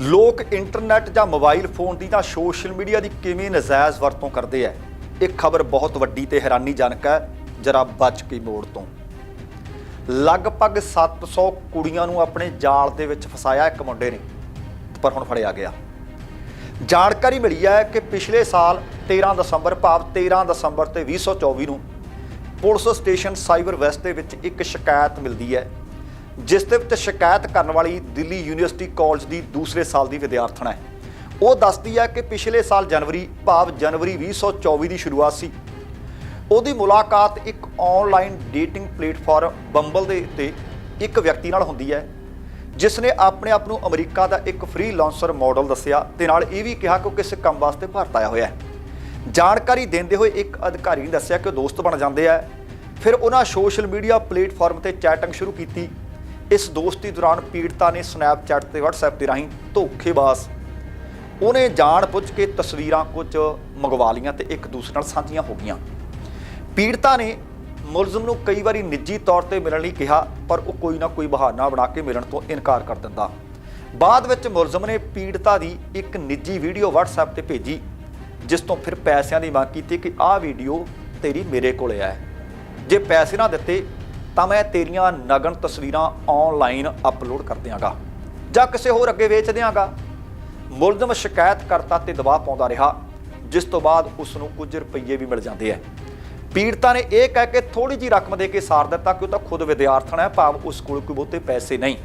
ਲੋਕ ਇੰਟਰਨੈਟ ਜਾਂ mobile phone ਦੀ ਜਾਂ ਸੋਸ਼ਲ ਮੀਡੀਆ ਦੀ ਕਿਵੇਂ ਨਜਾਇਜ਼ ਵਰਤੋਂ ਕਰਦੇ ਆ ਇਹ ਖਬਰ ਬਹੁਤ ਵੱਡੀ ਤੇ ਹੈਰਾਨੀਜਨਕ ਹੈ ਜਰਾ ਬਚ ਕੇ ਮੋੜ ਤੋਂ। ਲਗਭਗ 700 ਕੁੜੀਆਂ ਨੂੰ ਆਪਣੇ ਜਾਲ ਦੇ ਵਿੱਚ ਫਸਾਇਆ ਇੱਕ ਮੁੰਡੇ ਨੇ, ਪਰ ਹੁਣ ਫੜਿਆ ਗਿਆ। ਜਾਣਕਾਰੀ ਮਿਲੀ ਹੈ ਕਿ ਪਿਛਲੇ ਸਾਲ 13 ਦਸੰਬਰ, ਭਾਵ 13 ਦਸੰਬਰ ਤੇ 2024 ਨੂੰ ਪੁਲਿਸ ਸਟੇਸ਼ਨ ਸਾਈਬਰ ਵੈਸਟ ਦੇ ਵਿੱਚ ਇੱਕ ਸ਼ਿਕਾਇਤ ਮਿਲਦੀ ਹੈ ਜਿਸ ਦੇ ਵਿੱਚ ਸ਼ਿਕਾਇਤ ਕਰਨ ਵਾਲੀ ਦਿੱਲੀ ਯੂਨੀਵਰਸਿਟੀ ਕਾਲਜ ਦੀ ਦੂਸਰੇ ਸਾਲ ਦੀ ਵਿਦਿਆਰਥਣ ਹੈ। ਉਹ ਦੱਸਦੀ ਹੈ ਕਿ ਪਿਛਲੇ ਸਾਲ ਜਨਵਰੀ, ਭਾਵ ਜਨਵਰੀ 2024 ਦੀ ਸ਼ੁਰੂਆਤ ਸੀ। ਉਹਦੀ ਮੁਲਾਕਾਤ ਇੱਕ ਆਨਲਾਈਨ ਡੇਟਿੰਗ ਪਲੇਟਫਾਰਮ ਬੰਬਲ ਦੇ ਉੱਤੇ ਇੱਕ ਵਿਅਕਤੀ ਨਾਲ ਹੁੰਦੀ ਹੈ, ਜਿਸ ਨੇ ਆਪਣੇ ਆਪ ਨੂੰ ਅਮਰੀਕਾ ਦਾ ਇੱਕ ਫ੍ਰੀਲਾਂਸਰ ਮਾਡਲ ਦੱਸਿਆ ਤੇ ਨਾਲ ਇਹ ਵੀ ਕਿਹਾ ਕਿ ਉਹ ਕਿਸੇ ਕੰਮ ਵਾਸਤੇ ਭਾਰਤ ਆਇਆ ਹੋਇਆ ਹੈ। ਜਾਣਕਾਰੀ ਦਿੰਦੇ ਹੋਏ ਇੱਕ ਅਧਿਕਾਰੀ ਨੇ ਦੱਸਿਆ ਕਿ ਉਹ ਦੋਸਤ ਬਣ ਜਾਂਦੇ ਆ। ਫਿਰ ਉਹਨਾਂ ਸੋਸ਼ਲ ਮੀਡੀਆ ਪਲੇਟਫਾਰਮ ਤੇ ਚੈਟਿੰਗ ਸ਼ੁਰੂ ਕੀਤੀ। ਇਸ ਦੋਸਤੀ ਦੌਰਾਨ ਪੀੜਤਾ ਨੇ ਸਨੈਪਚੈਟ ਤੇ WhatsApp ਦੇ ਰਾਹੀਂ ਧੋਖੇਬਾਜ਼। ਉਹਨੇ ਜਾਣ ਬੁੱਝ ਕੇ ਤਸਵੀਰਾਂ ਕੁਝ ਮੰਗਵਾ ਲੀਆਂ ਤੇ ਇੱਕ ਦੂਸਰੇ ਨਾਲ ਸਾਂਝੀਆਂ ਹੋ ਗਈਆਂ। ਪੀੜਤਾ ਨੇ ਮੁਲਜ਼ਮ ਨੂੰ ਕਈ ਵਾਰੀ ਨਿੱਜੀ ਤੌਰ ਤੇ ਮਿਲਣ ਲਈ ਕਿਹਾ, ਪਰ ਉਹ ਕੋਈ ਨਾ ਕੋਈ ਬਹਾਨਾ ਬਣਾ ਕੇ ਮਿਲਣ ਤੋਂ ਇਨਕਾਰ ਕਰ ਦਿੰਦਾ। ਬਾਅਦ ਵਿੱਚ ਮੁਲਜ਼ਮ ਨੇ ਪੀੜਤਾ ਦੀ ਇੱਕ ਨਿੱਜੀ ਵੀਡੀਓ WhatsApp ਤੇ ਭੇਜੀ, ਜਿਸ ਤੋਂ ਫਿਰ ਪੈਸਿਆਂ ਦੀ ਮੰਗ ਕੀਤੀ ਕਿ ਆਹ ਵੀਡੀਓ ਤੇਰੀ ਮੇਰੇ ਕੋਲੇ ਹੈ ਜੇ ਪੈਸੇ ਨਾ ਦਿੱਤੇ ਤਾਂ ਮੈਂ ਤੇਰੀਆਂ ਨਗਨ ਤਸਵੀਰਾਂ ਆਨਲਾਈਨ ਅਪਲੋਡ ਕਰ ਦਿਆਂਗਾ। ਜਾਂ ਕਿਸੇ ਹੋਰ ਅੱਗੇ ਵੇਚ ਦਿਆਂਗਾ। ਮੁਲਜ਼ਮ ਸ਼ਿਕਾਇਤ ਕਰਤਾ ਤੇ ਦਬਾਅ ਪਾਉਂਦਾ ਰਿਹਾ, ਜਿਸ ਤੋਂ ਬਾਅਦ ਉਸ ਨੂੰ ਕੁਝ ਰੁਪਈਏ ਵੀ ਮਿਲ ਜਾਂਦੇ ਆ। ਪੀੜਤਾ ਨੇ ਇਹ ਕਹਿ ਕੇ ਥੋੜੀ ਜੀ ਰਕਮ ਦੇ ਕੇ ਸਾਰ ਦਿੱਤਾ ਕਿ ਉਹ ਤਾਂ ਖੁਦ ਵਿਦਿਆਰਥਣ ਹੈ, ਭਾਵ ਉਸ ਕੋਲ ਕੋਈ ਬਹੁਤੇ ਪੈਸੇ ਨਹੀਂ।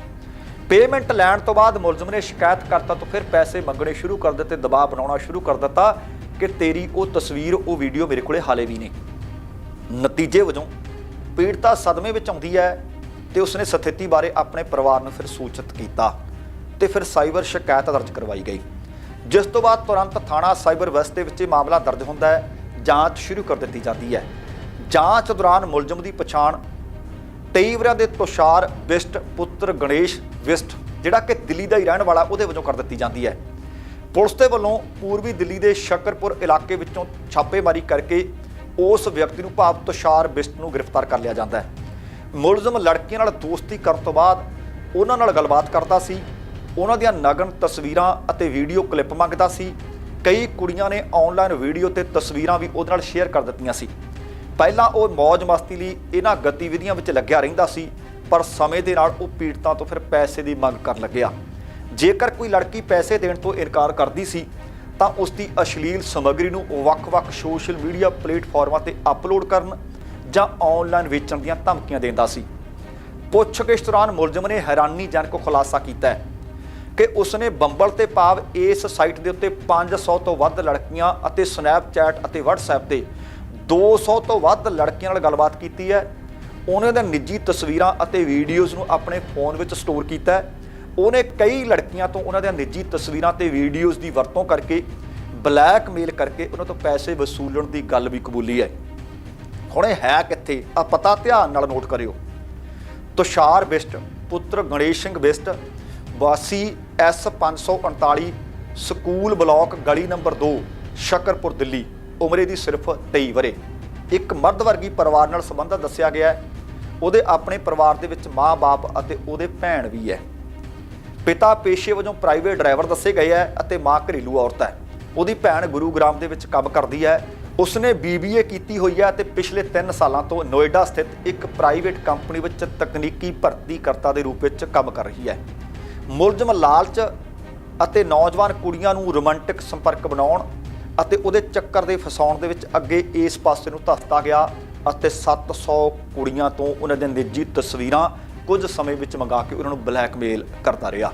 ਪੇਮੈਂਟ ਲੈਣ ਤੋਂ ਬਾਅਦ ਮੁਲਜ਼ਮ ਨੇ ਸ਼ਿਕਾਇਤ ਕਰਤਾ ਤੋਂ ਫਿਰ ਪੈਸੇ ਮੰਗਣੇ ਸ਼ੁਰੂ ਕਰ ਦਿੱਤੇ, ਦਬਾਅ ਬਣਾਉਣਾ ਸ਼ੁਰੂ ਕਰ ਦਿੱਤਾ ਕਿ ਤੇਰੀ ਉਹ ਤਸਵੀਰ, ਉਹ ਵੀਡੀਓ ਮੇਰੇ ਕੋਲੇ ਹਾਲੇ ਵੀ ਨਹੀਂ। ਨਤੀਜੇ ਵਜੋਂ ਪੀੜਤਾ ਸਦਮੇ ਵਿੱਚ ਆਉਂਦੀ ਹੈ ਤੇ ਉਸਨੇ ਸਥਿਤੀ ਬਾਰੇ ਆਪਣੇ ਪਰਿਵਾਰ ਨੂੰ ਫਿਰ ਸੂਚਿਤ ਕੀਤਾ ਤੇ ਫਿਰ ਸਾਈਬਰ ਸ਼ਿਕਾਇਤ ਦਰਜ ਕਰਵਾਈ ਗਈ। ਜਿਸ ਤੋਂ ਬਾਅਦ ਤੁਰੰਤ ਥਾਣਾ ਸਾਈਬਰ ਵੈਸਟ ਦੇ ਵਿੱਚ ਇਹ ਮਾਮਲਾ ਦਰਜ ਹੁੰਦਾ ਹੈ, ਜਾਂਚ ਸ਼ੁਰੂ ਕਰ ਦਿੱਤੀ ਜਾਂਦੀ ਹੈ। ਜਾਂਚ ਦੌਰਾਨ ਮੁਲਜ਼ਮ ਦੀ ਪਛਾਣ 23 ਵਰਿਆਂ ਦੇ ਤੁਸ਼ਾਰ ਵਿਸ਼ਟ ਪੁੱਤਰ ਗਣੇਸ਼ ਵਿਸ਼ਟ, ਜਿਹੜਾ ਕਿ ਦਿੱਲੀ ਦਾ ਹੀ ਰਹਿਣ ਵਾਲਾ, ਉਹਦੇ ਵਜੋਂ ਕਰ ਦਿੱਤੀ ਜਾਂਦੀ ਹੈ। ਪੁਲਿਸ ਦੇ ਵੱਲੋਂ ਪੂਰਬੀ ਦਿੱਲੀ ਦੇ ਸ਼ਕਰਪੁਰ ਇਲਾਕੇ ਵਿੱਚੋਂ ਛਾਪੇਮਾਰੀ ਕਰਕੇ ਉਸ ਵਿਅਕਤੀ ਨੂੰ ਭਾਵ ਤੁਸ਼ਾਰ ਬਿਸਟ ਨੂੰ ਗ੍ਰਿਫਤਾਰ ਕਰ ਲਿਆ ਜਾਂਦਾ ਹੈ। ਮੁਲਜ਼ਮ ਲੜਕੀਆਂ ਨਾਲ ਦੋਸਤੀ ਕਰਨ ਤੋਂ ਬਾਅਦ ਉਹਨਾਂ ਨਾਲ ਗੱਲਬਾਤ ਕਰਦਾ ਸੀ। ਉਹਨਾਂ ਦੀਆਂ ਨਗਨ ਤਸਵੀਰਾਂ ਅਤੇ ਵੀਡੀਓ ਕਲਿੱਪ ਮੰਗਦਾ ਸੀ। ਕਈ ਕੁੜੀਆਂ ਨੇ ਆਨਲਾਈਨ ਵੀਡੀਓ ਤੇ ਤਸਵੀਰਾਂ ਵੀ ਉਹਦੇ ਨਾਲ ਸ਼ੇਅਰ ਕਰ ਦਿੱਤੀਆਂ ਸੀ। ਪਹਿਲਾਂ ਉਹ ਮौज ਮਸਤੀ ਲਈ ਇਹਨਾਂ ਗਤੀਵਿਧੀਆਂ ਵਿੱਚ ਲੱਗਿਆ ਰਹਿੰਦਾ ਸੀ, ਪਰ ਸਮੇਂ ਦੇ ਨਾਲ ਉਹ ਪੀੜਤਾਂ ਤੋਂ ਫਿਰ ਪੈਸੇ ਦੀ ਮੰਗ ਕਰਨ ਲੱਗਿਆ। ਜੇਕਰ ਕੋਈ ਲੜਕੀ ਪੈਸੇ ਦੇਣ ਤੋਂ ਇਨਕਾਰ ਕਰਦੀ ਸੀ ਤਾਂ ਉਸ ਦੀ ਅਸ਼ਲੀਲ ਸਮੱਗਰੀ ਨੂੰ ਵੱਖ-ਵੱਖ ਸੋਸ਼ਲ ਮੀਡੀਆ ਪਲੇਟਫਾਰਮਾਂ ਤੇ ਅਪਲੋਡ ਕਰਨ ਜਾਂ ਆਨਲਾਈਨ ਵੇਚਣ ਦੀਆਂ ਧਮਕੀਆਂ ਦਿੰਦਾ ਸੀ। ਪੁੱਛਗਿੱਛ ਦੌਰਾਨ ਮੁਲਜ਼ਮ ਨੇ ਹੈਰਾਨੀਜਨਕ ਖੁਲਾਸਾ ਕੀਤਾ ਹੈ ਕਿ ਉਸਨੇ ਬੰਬਲ ਤੇ ਭਾਵ ਇਸ ਸਾਈਟ ਦੇ ਉੱਤੇ 500 ਤੋਂ ਵੱਧ ਲੜਕੀਆਂ ਅਤੇ ਸਨੈਪਚੈਟ ਅਤੇ WhatsApp ਤੇ 200 ਤੋਂ ਵੱਧ ਲੜਕੀਆਂ ਨਾਲ ਗੱਲਬਾਤ ਕੀਤੀ ਹੈ। ਉਹਨਾਂ ਦੇ ਨਿੱਜੀ ਤਸਵੀਰਾਂ ਅਤੇ ਵੀਡੀਓਜ਼ ਨੂੰ ਆਪਣੇ ਫੋਨ ਵਿੱਚ ਸਟੋਰ ਕੀਤਾ ਹੈ। ਉਹਨੇ ਕਈ ਲੜਕੀਆਂ ਤੋਂ ਉਹਨਾਂ ਦੀਆਂ ਨਿੱਜੀ ਤਸਵੀਰਾਂ ਤੇ ਵੀਡੀਓਜ਼ ਦੀ ਵਰਤੋਂ ਕਰਕੇ ਬਲੈਕਮੇਲ ਕਰਕੇ ਉਹਨਾਂ ਤੋਂ ਪੈਸੇ ਵਸੂਲਣ ਦੀ ਗੱਲ ਵੀ ਕਬੂਲੀ ਹੈ। ਹੁਣ ਇਹ ਹੈ ਕਿੱਥੇ? ਆ ਪਤਾ ਧਿਆਨ ਨਾਲ ਨੋਟ ਕਰਿਓ। ਤੁਸ਼ਾਰ ਬਿਸਟ, ਪੁੱਤਰ ਗਣੇਸ਼ ਸਿੰਘ ਬਿਸਟ, ਵਾਸੀ ਐਸ 539 ਸਕੂਲ ਬਲਾਕ ਗਲੀ ਨੰਬਰ 2 ਸ਼ਕਰਪੁਰ, ਦਿੱਲੀ। ਉਮਰੇ ਦੀ ਸਿਰਫ 23 ਵਰੇ ਇੱਕ ਮਰਦ ਵਰਗੀ ਪਰਿਵਾਰ ਨਾਲ ਸੰਬੰਧਤ ਦੱਸਿਆ ਗਿਆ ਹੈ। ਉਹਦੇ ਆਪਣੇ ਪਰਿਵਾਰ ਦੇ ਵਿੱਚ ਮਾਂ-ਬਾਪ ਅਤੇ ਉਹਦੇ ਭੈਣ ਵੀ ਹੈ। ਪਿਤਾ ਪੇਸ਼ੇ ਵਜੋਂ ਪ੍ਰਾਈਵੇਟ ਡਰਾਈਵਰ ਦੱਸੇ ਗਏ ਹੈ ਅਤੇ ਮਾਂ ਘਰੇਲੂ ਔਰਤ ਹੈ। ਉਹਦੀ ਭੈਣ ਗੁਰੂਗ੍ਰਾਮ ਦੇ ਵਿੱਚ ਕੰਮ ਕਰਦੀ ਹੈ। ਉਸਨੇ ਬੀਬੀਏ ਕੀਤੀ ਹੋਈ ਹੈ ਤੇ ਪਿਛਲੇ 3 ਸਾਲਾਂ ਤੋਂ ਨੋਇਡਾ ਸਥਿਤ ਇੱਕ ਪ੍ਰਾਈਵੇਟ ਕੰਪਨੀ ਵਿੱਚ ਤਕਨੀਕੀ ਭਰਤੀਕਰਤਾ ਦੇ ਰੂਪ ਵਿੱਚ ਕੰਮ ਕਰ ਰਹੀ ਹੈ। ਮੁਲਜ਼ਮ ਲਾਲਚ ਅਤੇ ਨੌਜਵਾਨ ਕੁੜੀਆਂ ਨੂੰ ਰੋਮਾਂਟਿਕ ਸੰਪਰਕ ਬਣਾਉਣ ਅਤੇ ਉਹਦੇ ਚੱਕਰ ਦੇ ਫਸਾਉਣ ਦੇ ਵਿੱਚ ਅੱਗੇ ਇਸ ਪਾਸੇ ਨੂੰ ਧੱਸਦਾ ਗਿਆ ਅਤੇ 700 ਕੁੜੀਆਂ ਤੋਂ ਉਹਨਾਂ ਦੀਆਂ ਨਿੱਜੀ ਤਸਵੀਰਾਂ ਕੁਝ ਸਮੇਂ ਵਿੱਚ ਮੰਗਾ ਕੇ ਉਹਨਾਂ ਨੂੰ ਬਲੈਕਮੇਲ ਕਰਦਾ ਰਿਹਾ।